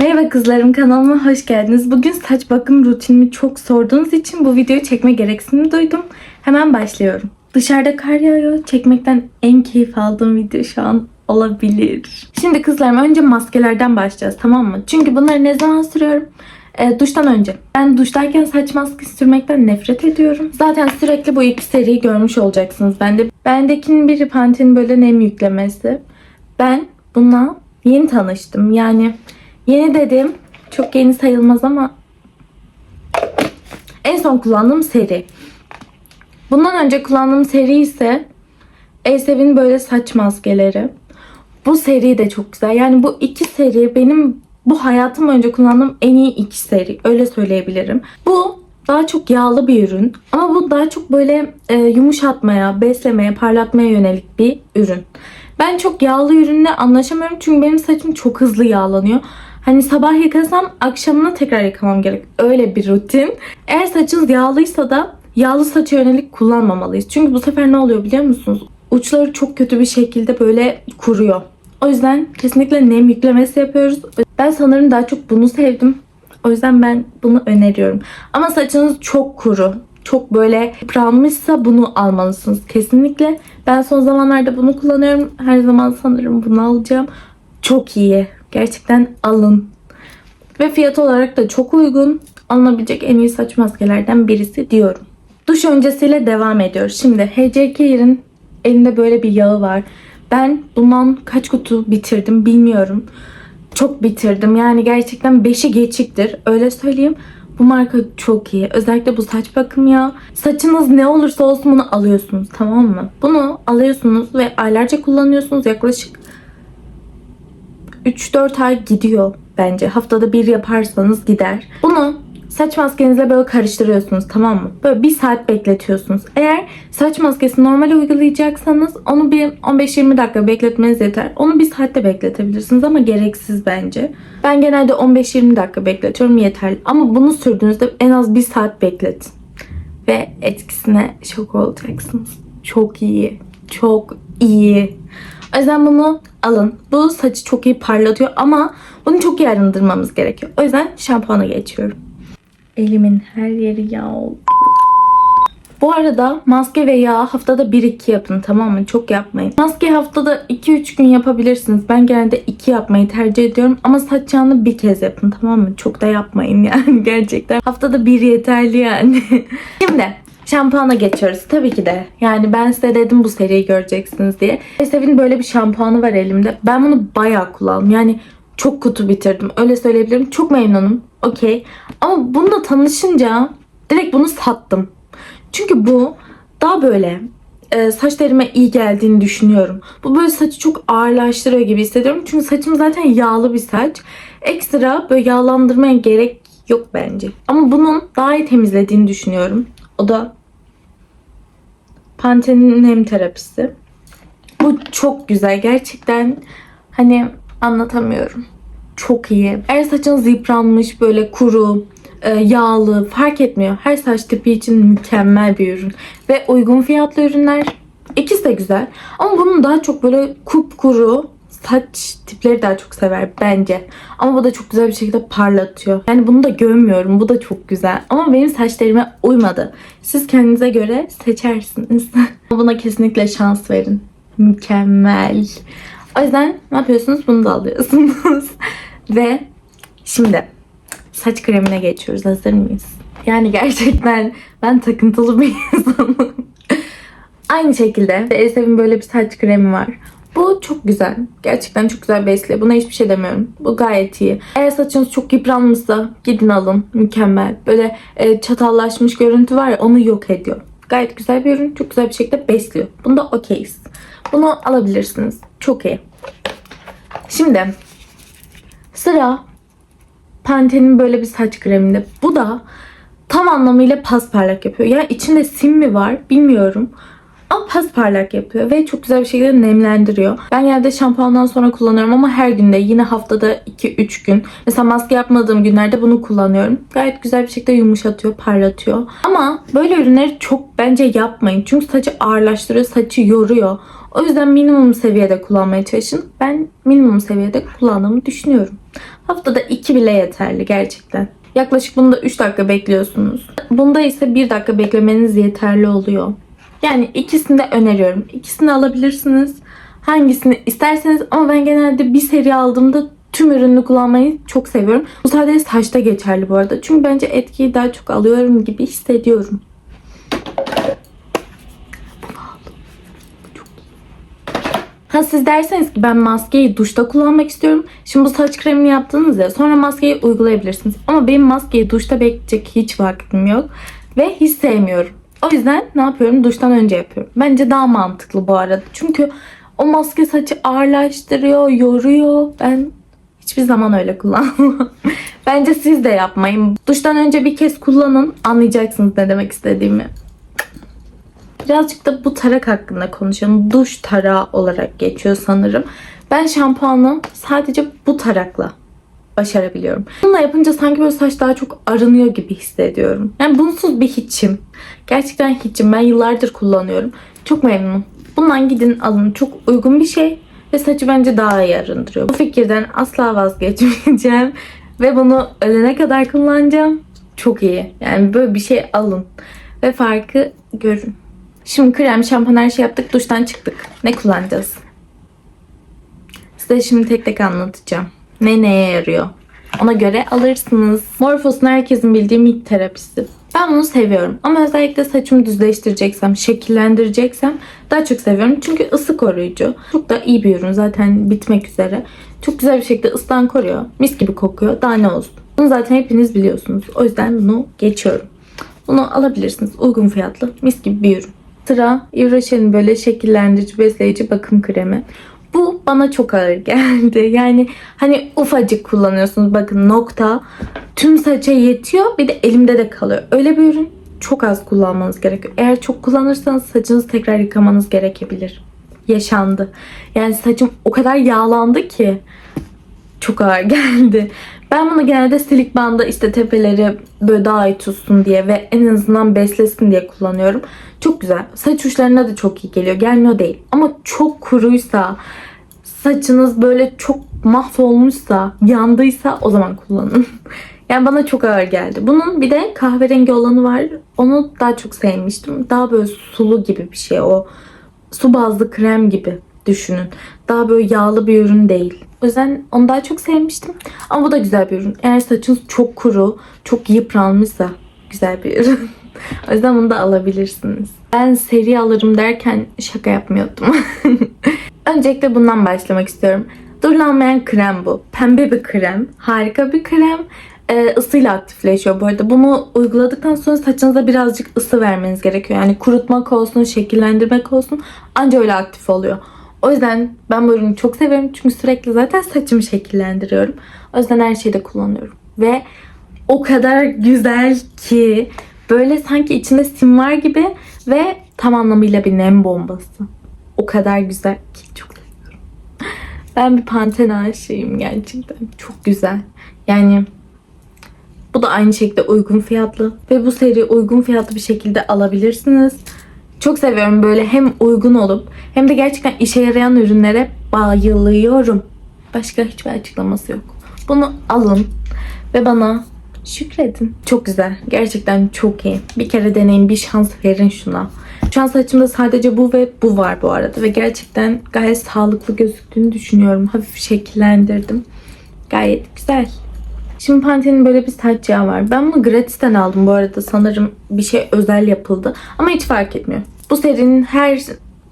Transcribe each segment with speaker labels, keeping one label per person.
Speaker 1: Merhaba kızlarım kanalıma hoş geldiniz. Bugün saç bakım rutinimi çok sorduğunuz için bu videoyu çekme gereksinimi duydum. Hemen başlıyorum. Dışarıda kar yağıyor. Çekmekten en keyif aldığım video şu an olabilir. Şimdi kızlarım önce maskelerden başlayacağız tamam mı? Çünkü bunları ne zaman sürüyorum? E, duştan önce. Ben duştayken saç maskesi sürmekten nefret ediyorum. Zaten sürekli bu iki seriyi görmüş olacaksınız bende. Bendekinin biri Pantene'in böyle nem yüklemesi. Ben bununla yeni tanıştım. Yani yeni dedim çok yeni sayılmaz ama en son kullandığım seri. Bundan önce kullandığım seri ise Elsev'in böyle saç maskeleri. Bu seri de çok güzel. Yani bu iki seri benim bu hayatım önce kullandığım en iyi iki seri. Öyle söyleyebilirim. Bu daha çok yağlı bir ürün. Ama bu daha çok böyle e, yumuşatmaya, beslemeye, parlatmaya yönelik bir ürün. Ben çok yağlı ürünle anlaşamıyorum çünkü benim saçım çok hızlı yağlanıyor. Hani sabah yıkasam akşamına tekrar yıkamam gerek. Öyle bir rutin. Eğer saçınız yağlıysa da yağlı saça yönelik kullanmamalıyız. Çünkü bu sefer ne oluyor biliyor musunuz? Uçları çok kötü bir şekilde böyle kuruyor. O yüzden kesinlikle nem yüklemesi yapıyoruz. Ben sanırım daha çok bunu sevdim. O yüzden ben bunu öneriyorum. Ama saçınız çok kuru, çok böyle yıpranmışsa bunu almalısınız kesinlikle. Ben son zamanlarda bunu kullanıyorum. Her zaman sanırım bunu alacağım. Çok iyi. Gerçekten alın. Ve fiyat olarak da çok uygun. Alınabilecek en iyi saç maskelerden birisi diyorum. Duş öncesiyle devam ediyoruz. Şimdi HC Care'in elinde böyle bir yağı var. Ben bundan kaç kutu bitirdim bilmiyorum. Çok bitirdim. Yani gerçekten 5'i geçiktir. Öyle söyleyeyim. Bu marka çok iyi. Özellikle bu saç bakım yağı. Saçınız ne olursa olsun bunu alıyorsunuz tamam mı? Bunu alıyorsunuz ve aylarca kullanıyorsunuz. Yaklaşık 3-4 ay gidiyor bence. Haftada bir yaparsanız gider. Bunu saç maskenizle böyle karıştırıyorsunuz tamam mı? Böyle bir saat bekletiyorsunuz. Eğer saç maskesi normal uygulayacaksanız onu bir 15-20 dakika bekletmeniz yeter. Onu bir saatte bekletebilirsiniz ama gereksiz bence. Ben genelde 15-20 dakika bekletiyorum yeterli. Ama bunu sürdüğünüzde en az bir saat bekletin. Ve etkisine şok olacaksınız. Çok iyi. Çok iyi. O yüzden bunu alın. Bu saçı çok iyi parlatıyor ama bunu çok iyi arındırmamız gerekiyor. O yüzden şampuana geçiyorum. Elimin her yeri yağ oldu. Bu arada maske ve yağ haftada 1-2 yapın tamam mı? Çok yapmayın. Maske haftada 2-3 gün yapabilirsiniz. Ben genelde 2 yapmayı tercih ediyorum. Ama saç yağını bir kez yapın tamam mı? Çok da yapmayın yani gerçekten. Haftada bir yeterli yani. Şimdi Şampuana geçiyoruz tabii ki de. Yani ben size dedim bu seriyi göreceksiniz diye. Esef'in böyle bir şampuanı var elimde. Ben bunu bayağı kullandım. Yani çok kutu bitirdim. Öyle söyleyebilirim. Çok memnunum. Okey. Ama bununla tanışınca direkt bunu sattım. Çünkü bu daha böyle e, saç derime iyi geldiğini düşünüyorum. Bu böyle saçı çok ağırlaştırıyor gibi hissediyorum. Çünkü saçım zaten yağlı bir saç. Ekstra böyle yağlandırmaya gerek yok bence. Ama bunun daha iyi temizlediğini düşünüyorum. O da Pantene'in nem terapisi. Bu çok güzel. Gerçekten hani anlatamıyorum. Çok iyi. Eğer saçınız yıpranmış, böyle kuru, e, yağlı fark etmiyor. Her saç tipi için mükemmel bir ürün. Ve uygun fiyatlı ürünler. İkisi de güzel. Ama bunun daha çok böyle kupkuru saç tipleri daha çok sever bence. Ama bu da çok güzel bir şekilde parlatıyor. Yani bunu da gömmüyorum. Bu da çok güzel. Ama benim saçlarıma uymadı. Siz kendinize göre seçersiniz. Buna kesinlikle şans verin. Mükemmel. O yüzden ne yapıyorsunuz? Bunu da alıyorsunuz. Ve şimdi saç kremine geçiyoruz. Hazır mıyız? Yani gerçekten ben takıntılı bir insanım. Aynı şekilde Elsev'in böyle bir saç kremi var. Bu çok güzel. Gerçekten çok güzel besliyor. Buna hiçbir şey demiyorum. Bu gayet iyi. Eğer saçınız çok yıpranmışsa gidin alın. Mükemmel. Böyle e, çatallaşmış görüntü var ya onu yok ediyor. Gayet güzel bir ürün. Çok güzel bir şekilde besliyor. Bunda okeyiz. Bunu alabilirsiniz. Çok iyi. Şimdi sıra Pantene'in böyle bir saç kreminde. Bu da tam anlamıyla pasparlak yapıyor. Yani içinde sim mi var bilmiyorum. Ama pasparlak yapıyor ve çok güzel bir şekilde nemlendiriyor. Ben genelde şampuandan sonra kullanıyorum ama her günde yine haftada 2-3 gün. Mesela maske yapmadığım günlerde bunu kullanıyorum. Gayet güzel bir şekilde yumuşatıyor, parlatıyor. Ama böyle ürünleri çok bence yapmayın. Çünkü saçı ağırlaştırıyor, saçı yoruyor. O yüzden minimum seviyede kullanmaya çalışın. Ben minimum seviyede kullandığımı düşünüyorum. Haftada 2 bile yeterli gerçekten. Yaklaşık bunda 3 dakika bekliyorsunuz. Bunda ise 1 dakika beklemeniz yeterli oluyor. Yani ikisini de öneriyorum. İkisini alabilirsiniz. Hangisini isterseniz ama ben genelde bir seri aldığımda tüm ürünü kullanmayı çok seviyorum. Bu sadece saçta geçerli bu arada. Çünkü bence etkiyi daha çok alıyorum gibi hissediyorum. Ha siz derseniz ki ben maskeyi duşta kullanmak istiyorum. Şimdi bu saç kremini yaptınız ya sonra maskeyi uygulayabilirsiniz. Ama benim maskeyi duşta bekleyecek hiç vaktim yok. Ve hiç sevmiyorum. O yüzden ne yapıyorum? Duştan önce yapıyorum. Bence daha mantıklı bu arada. Çünkü o maske saçı ağırlaştırıyor, yoruyor. Ben hiçbir zaman öyle kullanmam. Bence siz de yapmayın. Duştan önce bir kez kullanın. Anlayacaksınız ne demek istediğimi. Birazcık da bu tarak hakkında konuşalım. Duş tarağı olarak geçiyor sanırım. Ben şampuanı sadece bu tarakla başarabiliyorum. Bununla yapınca sanki böyle saç daha çok arınıyor gibi hissediyorum. Yani bunsuz bir hiçim. Gerçekten hiçim. Ben yıllardır kullanıyorum. Çok memnunum. Bundan gidin alın. Çok uygun bir şey. Ve saçı bence daha iyi arındırıyor. Bu fikirden asla vazgeçmeyeceğim. Ve bunu ölene kadar kullanacağım. Çok iyi. Yani böyle bir şey alın. Ve farkı görün. Şimdi krem, şampuan her şey yaptık. Duştan çıktık. Ne kullanacağız? Size şimdi tek tek anlatacağım. Ne neye yarıyor? Ona göre alırsınız. Morphos'un herkesin bildiği mid terapisi. Ben bunu seviyorum. Ama özellikle saçımı düzleştireceksem, şekillendireceksem daha çok seviyorum. Çünkü ısı koruyucu. Çok da iyi bir ürün. Zaten bitmek üzere. Çok güzel bir şekilde ısıdan koruyor. Mis gibi kokuyor. Daha ne olsun. Bunu zaten hepiniz biliyorsunuz. O yüzden bunu geçiyorum. Bunu alabilirsiniz. Uygun fiyatlı. Mis gibi bir ürün. Sıra Yves böyle şekillendirici, besleyici bakım kremi. Bu bana çok ağır geldi. Yani hani ufacık kullanıyorsunuz. Bakın nokta. Tüm saça yetiyor. Bir de elimde de kalıyor. Öyle bir ürün çok az kullanmanız gerekiyor. Eğer çok kullanırsanız saçınızı tekrar yıkamanız gerekebilir. Yaşandı. Yani saçım o kadar yağlandı ki çok ağır geldi. Ben bunu genelde silik banda işte tepeleri böyle daha iyi tutsun diye ve en azından beslesin diye kullanıyorum. Çok güzel. Saç uçlarına da çok iyi geliyor. Gelmiyor değil. Ama çok kuruysa, saçınız böyle çok mahvolmuşsa, yandıysa o zaman kullanın. Yani bana çok ağır geldi. Bunun bir de kahverengi olanı var. Onu daha çok sevmiştim. Daha böyle sulu gibi bir şey. O su bazlı krem gibi düşünün. Daha böyle yağlı bir ürün değil. O yüzden onu daha çok sevmiştim. Ama bu da güzel bir ürün. Eğer saçınız çok kuru, çok yıpranmışsa güzel bir ürün. o yüzden bunu da alabilirsiniz. Ben seri alırım derken şaka yapmıyordum. Öncelikle bundan başlamak istiyorum. Durulanmayan krem bu. Pembe bir krem. Harika bir krem. Ee, ısıyla aktifleşiyor bu arada. Bunu uyguladıktan sonra saçınıza birazcık ısı vermeniz gerekiyor. Yani kurutmak olsun, şekillendirmek olsun. Anca öyle aktif oluyor. O yüzden ben bu ürünü çok severim. Çünkü sürekli zaten saçımı şekillendiriyorum. O yüzden her şeyde kullanıyorum. Ve o kadar güzel ki böyle sanki içinde sim var gibi ve tam anlamıyla bir nem bombası. O kadar güzel ki çok seviyorum. Ben bir Pantene aşığıyım gerçekten. Çok güzel. Yani bu da aynı şekilde uygun fiyatlı. Ve bu seri uygun fiyatlı bir şekilde alabilirsiniz. Çok seviyorum böyle hem uygun olup hem de gerçekten işe yarayan ürünlere bayılıyorum. Başka hiçbir açıklaması yok. Bunu alın ve bana şükredin. Çok güzel. Gerçekten çok iyi. Bir kere deneyin, bir şans verin şuna. Şu an saçımda sadece bu ve bu var bu arada. Ve gerçekten gayet sağlıklı gözüktüğünü düşünüyorum. Hafif şekillendirdim. Gayet güzel. Şimdi Pantene'in böyle bir saç yağı var. Ben bunu gratis'ten aldım bu arada. Sanırım bir şey özel yapıldı. Ama hiç fark etmiyor. Bu serinin her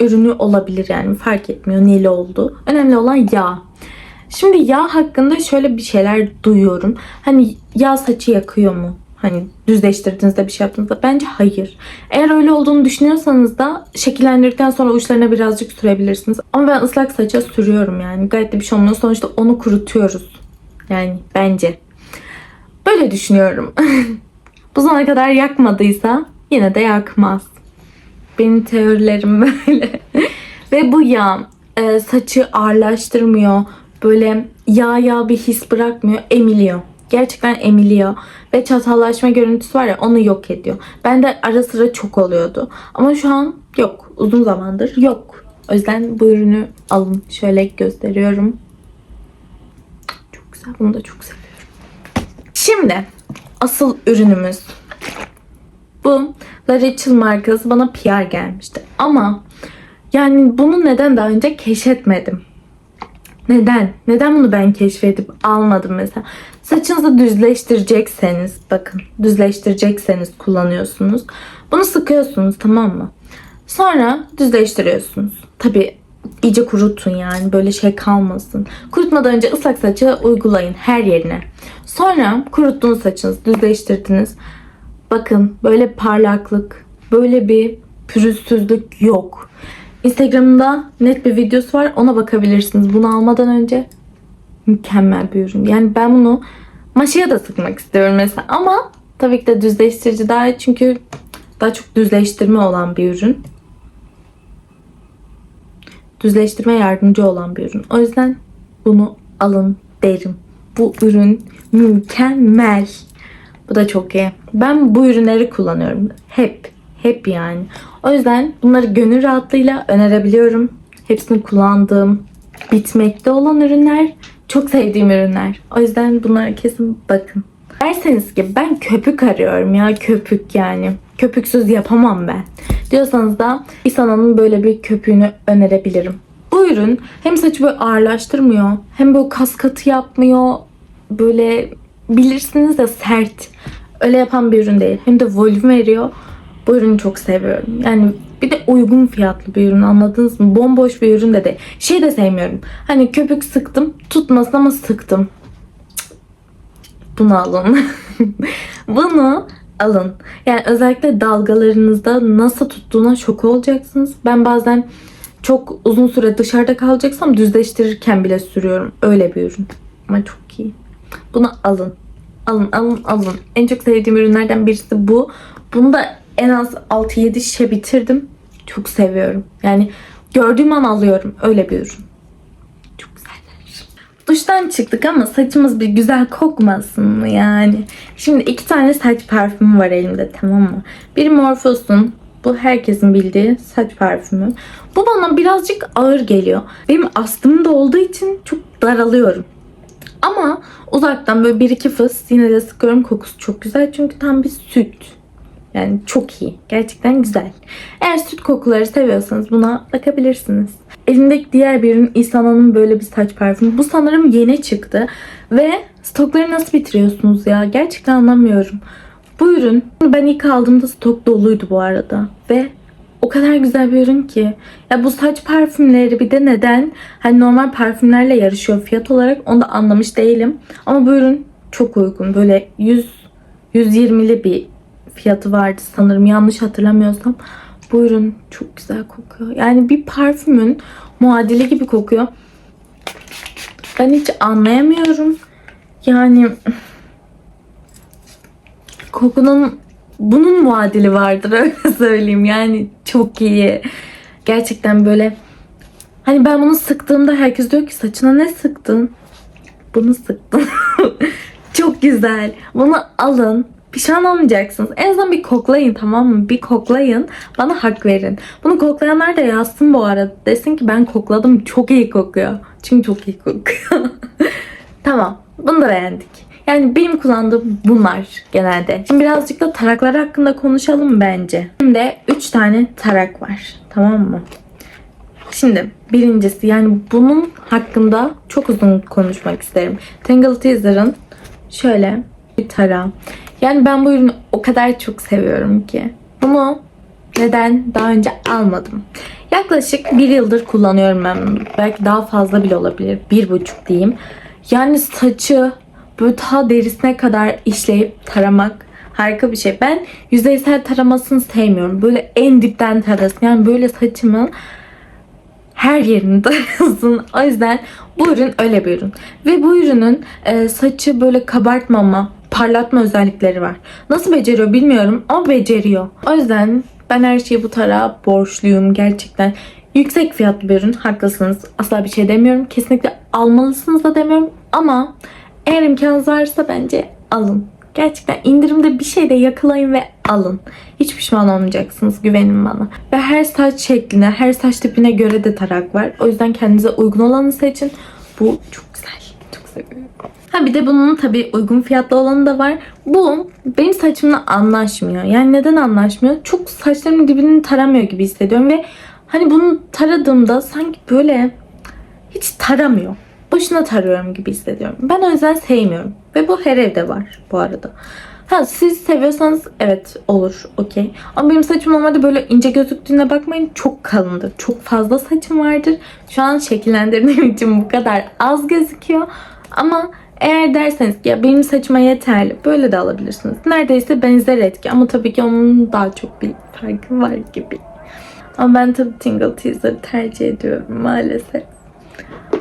Speaker 1: ürünü olabilir yani. Fark etmiyor neli oldu. Önemli olan yağ. Şimdi yağ hakkında şöyle bir şeyler duyuyorum. Hani yağ saçı yakıyor mu? Hani düzleştirdiğinizde bir şey yaptığınızda bence hayır. Eğer öyle olduğunu düşünüyorsanız da şekillendirdikten sonra uçlarına birazcık sürebilirsiniz. Ama ben ıslak saça sürüyorum yani. Gayet de bir şey olmuyor. Sonuçta onu kurutuyoruz. Yani bence. Böyle düşünüyorum. Bu zamana kadar yakmadıysa yine de yakmaz. Benim teorilerim böyle. Ve bu yağ e, saçı ağırlaştırmıyor. Böyle yağ yağ bir his bırakmıyor. Emiliyor. Gerçekten emiliyor. Ve çatallaşma görüntüsü var ya onu yok ediyor. Ben de ara sıra çok oluyordu. Ama şu an yok. Uzun zamandır yok. O yüzden bu ürünü alın. Şöyle gösteriyorum. Çok güzel. Bunu da çok seviyorum. Şimdi asıl ürünümüz. Bu La Rachel markası bana PR gelmişti. Ama yani bunu neden daha önce keşfetmedim? Neden? Neden bunu ben keşfedip almadım mesela? Saçınızı düzleştirecekseniz, bakın düzleştirecekseniz kullanıyorsunuz. Bunu sıkıyorsunuz tamam mı? Sonra düzleştiriyorsunuz. Tabi iyice kurutun yani böyle şey kalmasın. Kurutmadan önce ıslak saçı uygulayın her yerine. Sonra kuruttuğunuz saçınızı düzleştirdiniz. Bakın böyle parlaklık, böyle bir pürüzsüzlük yok. Instagram'da net bir videosu var. Ona bakabilirsiniz. Bunu almadan önce mükemmel bir ürün. Yani ben bunu maşaya da sıkmak istiyorum mesela. Ama tabii ki de düzleştirici daha. Çünkü daha çok düzleştirme olan bir ürün. Düzleştirme yardımcı olan bir ürün. O yüzden bunu alın derim. Bu ürün mükemmel. Bu da çok iyi. Ben bu ürünleri kullanıyorum. Hep. Hep yani. O yüzden bunları gönül rahatlığıyla önerebiliyorum. Hepsini kullandığım, bitmekte olan ürünler. Çok sevdiğim ürünler. O yüzden bunlara kesin bakın. Derseniz ki ben köpük arıyorum ya köpük yani. Köpüksüz yapamam ben. Diyorsanız da İsana'nın böyle bir köpüğünü önerebilirim. Bu ürün hem saçı böyle ağırlaştırmıyor hem böyle kas katı yapmıyor. Böyle bilirsiniz de sert. Öyle yapan bir ürün değil. Hem de volüm veriyor. Bu ürünü çok seviyorum. Yani bir de uygun fiyatlı bir ürün anladınız mı? Bomboş bir ürün de değil. Şey de sevmiyorum. Hani köpük sıktım tutmasın ama sıktım. Bunu alın. Bunu alın. Yani özellikle dalgalarınızda nasıl tuttuğuna şok olacaksınız. Ben bazen çok uzun süre dışarıda kalacaksam düzleştirirken bile sürüyorum. Öyle bir ürün. Ama çok iyi. Bunu alın. Alın alın alın. En çok sevdiğim ürünlerden birisi bu. Bunu da en az 6-7 şişe bitirdim. Çok seviyorum. Yani gördüğüm an alıyorum. Öyle bir ürün. Duştan çıktık ama saçımız bir güzel kokmasın mı yani? Şimdi iki tane saç parfümü var elimde tamam mı? Biri Morphos'un. Bu herkesin bildiği saç parfümü. Bu bana birazcık ağır geliyor. Benim astımım da olduğu için çok daralıyorum. Ama uzaktan böyle bir iki fıs yine de sıkıyorum. Kokusu çok güzel çünkü tam bir süt. Yani çok iyi. Gerçekten güzel. Eğer süt kokuları seviyorsanız buna bakabilirsiniz. Elimdeki diğer bir ürün İsana'nın böyle bir saç parfümü. Bu sanırım yeni çıktı. Ve stokları nasıl bitiriyorsunuz ya? Gerçekten anlamıyorum. Bu ürün ben ilk aldığımda stok doluydu bu arada. Ve o kadar güzel bir ürün ki. Ya bu saç parfümleri bir de neden hani normal parfümlerle yarışıyor fiyat olarak onu da anlamış değilim. Ama bu ürün çok uygun. Böyle 100 120'li bir fiyatı vardı sanırım yanlış hatırlamıyorsam. Bu ürün çok güzel kokuyor. Yani bir parfümün muadili gibi kokuyor. Ben hiç anlayamıyorum. Yani kokunun bunun muadili vardır öyle söyleyeyim. Yani çok iyi. Gerçekten böyle hani ben bunu sıktığımda herkes diyor ki saçına ne sıktın? Bunu sıktım. çok güzel. Bunu alın. Pişman olmayacaksınız. En azından bir koklayın tamam mı? Bir koklayın. Bana hak verin. Bunu koklayanlar da yazsın bu arada. Desin ki ben kokladım. Çok iyi kokuyor. Çünkü çok iyi kokuyor. tamam. Bunu da beğendik. Yani benim kullandığım bunlar genelde. Şimdi birazcık da taraklar hakkında konuşalım bence. Şimdi 3 tane tarak var. Tamam mı? Şimdi birincisi yani bunun hakkında çok uzun konuşmak isterim. Tangle Teaser'ın şöyle bir tarağı. Yani ben bu ürünü o kadar çok seviyorum ki. Bunu neden daha önce almadım? Yaklaşık bir yıldır kullanıyorum ben bunu. Belki daha fazla bile olabilir. Bir buçuk diyeyim. Yani saçı böyle ta derisine kadar işleyip taramak harika bir şey. Ben yüzeysel taramasını sevmiyorum. Böyle en dipten tarasın. Yani böyle saçımın her yerini tarasın. O yüzden bu ürün öyle bir ürün. Ve bu ürünün e, saçı böyle kabartmama, parlatma özellikleri var. Nasıl beceriyor bilmiyorum ama beceriyor. O yüzden ben her şeyi bu tarağa borçluyum gerçekten. Yüksek fiyatlı bir ürün haklısınız. Asla bir şey demiyorum. Kesinlikle almalısınız da demiyorum. Ama eğer imkanınız varsa bence alın. Gerçekten indirimde bir şey de yakalayın ve alın. Hiç pişman olmayacaksınız güvenin bana. Ve her saç şekline, her saç tipine göre de tarak var. O yüzden kendinize uygun olanı seçin. Bu çok. Ha bir de bunun tabii uygun fiyatlı olanı da var. Bu benim saçımla anlaşmıyor. Yani neden anlaşmıyor? Çok saçlarımın dibini taramıyor gibi hissediyorum ve hani bunu taradığımda sanki böyle hiç taramıyor. Boşuna tarıyorum gibi hissediyorum. Ben o yüzden sevmiyorum. Ve bu her evde var bu arada. Ha siz seviyorsanız evet olur okey. Ama benim saçım normalde böyle ince gözüktüğüne bakmayın çok kalındır. Çok fazla saçım vardır. Şu an şekillendirdiğim için bu kadar az gözüküyor. Ama eğer derseniz ki ya benim saçıma yeterli böyle de alabilirsiniz. Neredeyse benzer etki ama tabii ki onun daha çok bir farkı var gibi. Ama ben tabii Tingle Teaser'ı tercih ediyorum maalesef.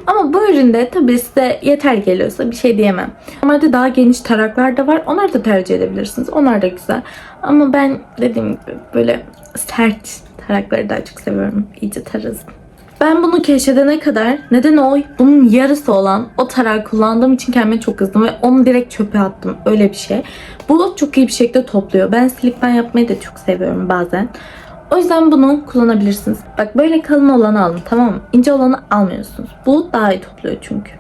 Speaker 1: Ama bu üründe tabii size yeter geliyorsa bir şey diyemem. Normalde daha geniş taraklar da var. Onları da tercih edebilirsiniz. Onlar da güzel. Ama ben dediğim gibi böyle sert tarakları daha çok seviyorum. İyice tarazım. Ben bunu keşfedene kadar neden o bunun yarısı olan o tarağı kullandığım için kendime çok kızdım ve onu direkt çöpe attım. Öyle bir şey. Bu çok iyi bir şekilde topluyor. Ben silip ben yapmayı da çok seviyorum bazen. O yüzden bunu kullanabilirsiniz. Bak böyle kalın olanı alın tamam mı? İnce olanı almıyorsunuz. Bu daha iyi topluyor çünkü.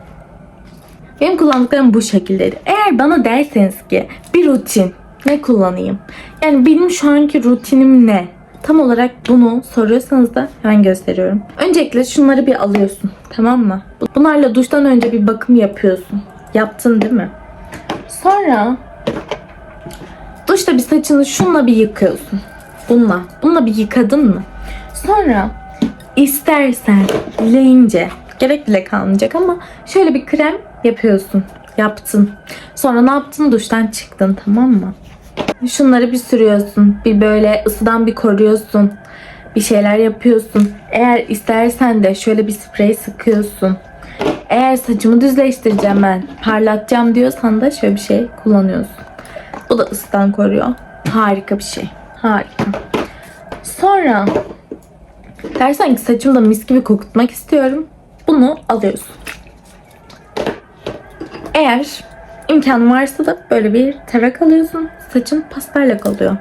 Speaker 1: Benim kullandıklarım bu şekildeydi. Eğer bana derseniz ki bir rutin ne kullanayım? Yani benim şu anki rutinim ne? Tam olarak bunu soruyorsanız da hemen gösteriyorum. Öncelikle şunları bir alıyorsun. Tamam mı? Bunlarla duştan önce bir bakım yapıyorsun. Yaptın değil mi? Sonra duşta bir saçını şunla bir yıkıyorsun. Bununla. Bununla bir yıkadın mı? Sonra istersen leince gerek bile kalmayacak ama şöyle bir krem yapıyorsun. Yaptın. Sonra ne yaptın? Duştan çıktın tamam mı? Şunları bir sürüyorsun. Bir böyle ısıdan bir koruyorsun. Bir şeyler yapıyorsun. Eğer istersen de şöyle bir sprey sıkıyorsun. Eğer saçımı düzleştireceğim ben, parlatacağım diyorsan da şöyle bir şey kullanıyorsun. Bu da ısıdan koruyor. Harika bir şey. Harika. Sonra dersen ki saçımı da mis gibi kokutmak istiyorum. Bunu alıyorsun. Eğer imkan varsa da böyle bir tarak alıyorsun. Saçın pasparlak oluyor.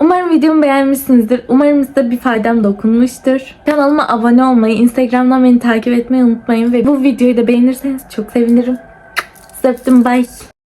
Speaker 1: Umarım videomu beğenmişsinizdir. Umarım size bir faydam dokunmuştur. Kanalıma abone olmayı, Instagram'dan beni takip etmeyi unutmayın. Ve bu videoyu da beğenirseniz çok sevinirim. Öptüm. Bye.